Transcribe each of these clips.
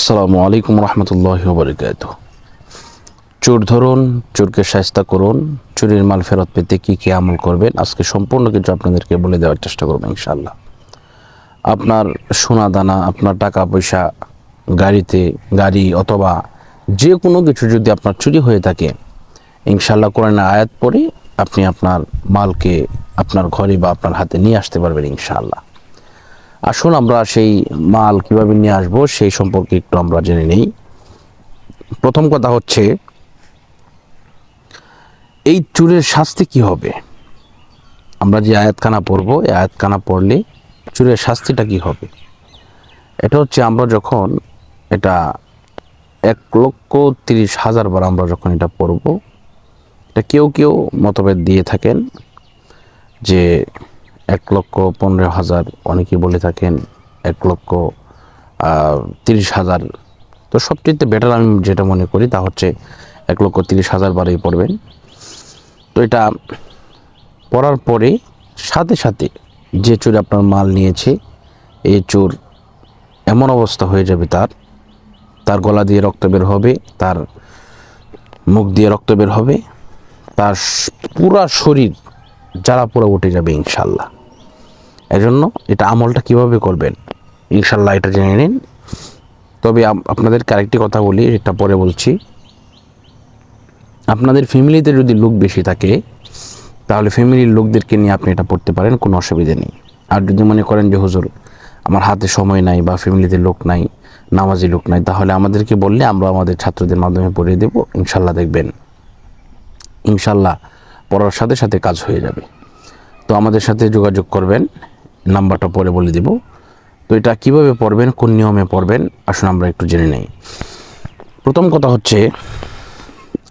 আসসালামু আলাইকুম রহমতুল্লাহ বরকাত চোর ধরুন, চোরকে সাহস্তা করুন, চুরির মাল ফেরত পেতে কী কী আমল করবেন, আজকে সম্পূর্ণ কিছু আপনাদেরকে বলে দেওয়ার চেষ্টা করব ইনশাল্লাহ আপনার সোনা দানা আপনার টাকা পয়সা গাড়িতে গাড়ি অথবা যে কোনো কিছু যদি আপনার চুরি হয়ে থাকে ইনশাল্লাহ কোরআনের আয়াত পড়ে আপনি আপনার মালকে আপনার ঘরে বা আপনার হাতে নিয়ে আসতে পারবেন ইনশাআল্লাহ। আসুন আমরা সেই মাল কীভাবে নিয়ে আসব সেই সম্পর্কে একটু আমরা জেনে নেই। প্রথম কথা হচ্ছে, এই চুরের শাস্তি কি হবে? আমরা যে আয়াতখানা পড়ব, এই আয়াতখানা পড়লে চুরের শাস্তিটা কি হবে? এটা হচ্ছে আমরা যখন এটা এক লক্ষ তিরিশ হাজার বার আমরা যখন এটা পড়ব, এটা কেউ কেউ মতভেদ দিয়ে থাকেন যে এক লক্ষ পনেরো হাজার, অনেকেই বলে থাকেন এক লক্ষ তিরিশ হাজার। তো সবচেয়ে বেটার আমি যেটা মনে করি তা হচ্ছে এক লক্ষ তিরিশ হাজার বারেই পড়বেন। তো এটা পড়ার পরে সাথে সাথে যে চোর আপনার মাল নিয়েছে, এই চোর এমন অবস্থা হয়ে যাবে তার। তার গলা দিয়ে রক্ত বের হবে, তার মুখ দিয়ে রক্ত বের হবে, তার পুরা শরীর জ্বালা পোড়া উঠে যাবে ইনশাল্লাহ এজন্য এটা আমলটা কীভাবে করবেন? ইনশাল্লাহ এটা জেনে নিন। তবে আপ- আপনাদেরকে আরেকটি কথা বলি এটা পরে বলছি। আপনাদের ফ্যামিলিতে যদি লোক বেশি থাকে, তাহলে ফ্যামিলির লোকদেরকে নিয়ে আপনি এটা পড়তে পারেন, কোনো অসুবিধে নেই। আর যদি মনে করেন যে, হুজুর, আমার হাতে সময় নাই বা ফ্যামিলিতে লোক নাই, নামাজি লোক নাই, তাহলে আমাদেরকে বললে আমরা আমাদের ছাত্রদের মাধ্যমে পড়িয়ে দেবো ইনশাল্লাহ দেখবেন। ইনশাল্লাহ পড়ার সাথে সাথে কাজ হয়ে যাবে। তো আমাদের সাথে যোগাযোগ করবেন নাম্বারটা পরে বলে দিব। তো এটা কীভাবে পড়বেন, কোন নিয়মে পড়বেন, আসুন আমরা একটু জেনে নেই। প্রথম কথা হচ্ছে,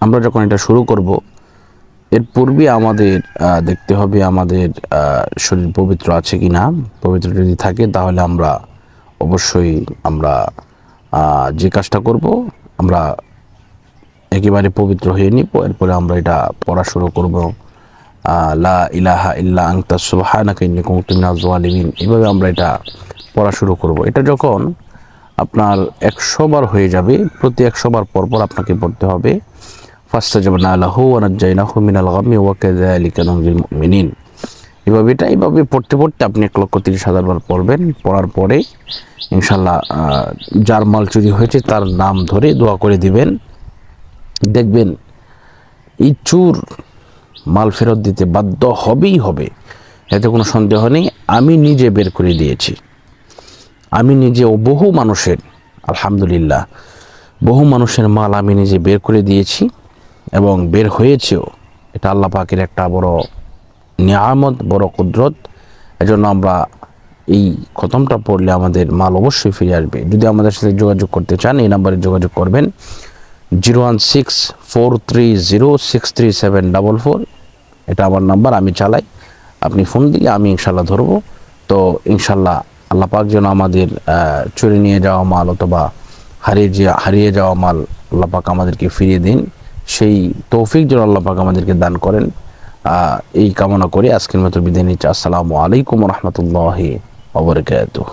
আমরা যখন এটা শুরু করব, এর পূর্বে আমাদের দেখতে হবে আমাদের শরীর পবিত্র আছে কি না পবিত্র যদি থাকে, তাহলে আমরা অবশ্যই আমরা যে কাজটা করব, আমরা একেবারে পবিত্র হয়ে নিব। এরপরে আমরা এটা পড়া শুরু করব। লা ইলাহা ইল্লা আংতা সুবহানাকা মিনাজ জালিমিন এভাবে আমরা এটা পড়া শুরু করব। এটা যখন আপনার একশো বার হয়ে যাবে, প্রতি একশো বার পর পর আপনাকে পড়তে হবে। ফাস্তাজাবনা লাহু ওয়া নাজ্জাইনাহু মিনাল গাম্মি ওয়া কাযালিকা নুনজিল মুমিনিন। এভাবে এটা এইভাবে পড়তে পড়তে আপনি এক লক্ষ তিরিশ হাজার বার পড়বেন। পড়ার পরে ইনশাল্লাহ যার মাল চুরি হয়েছে তার নাম ধরে দোয়া করে দিবেন। দেখবেন এই চুর মাল ফেরত দিতে বাধ্য হবেই হবে। এতে কোনো সন্দেহ নেই, আমি নিজে বের করে দিয়েছি। আমি নিজে ও বহু মানুষের, আলহামদুলিল্লাহ, বহু মানুষের মাল আমি নিজে বের করে দিয়েছি এবং বের হয়েছেও। এটা আল্লাহ পাকের একটা বড় নিয়ামত, বড় কুদরত। এজন্য আমরা এই খতমটা পড়লে আমাদের মাল অবশ্যই ফিরে আসবে। যদি আমাদের সাথে যোগাযোগ করতে চান, এই নাম্বারে যোগাযোগ করবেন। Zero one six four three zero six three seven double four এটা আমার নাম্বার, আমি চালাই। আপনি ফোন দিলে আমি ইনশাল্লাহ ধরবো। তো ইনশাল্লাহ আল্লাহ পাক যেন আমাদের চুরি নিয়ে যাওয়া মাল অথবা হারিয়ে যে, হারিয়ে যাওয়া মাল আল্লাহ পাক আমাদেরকে ফিরিয়ে দিন। সেই তৌফিক যেন আল্লাহ পাক আমাদেরকে দান করেন। এই কামনা করে। আজকের মতো বিদায় নিচ্ছি। আসসালামু আলাইকুম রহমতুল্লাহ ওবরকাতুহ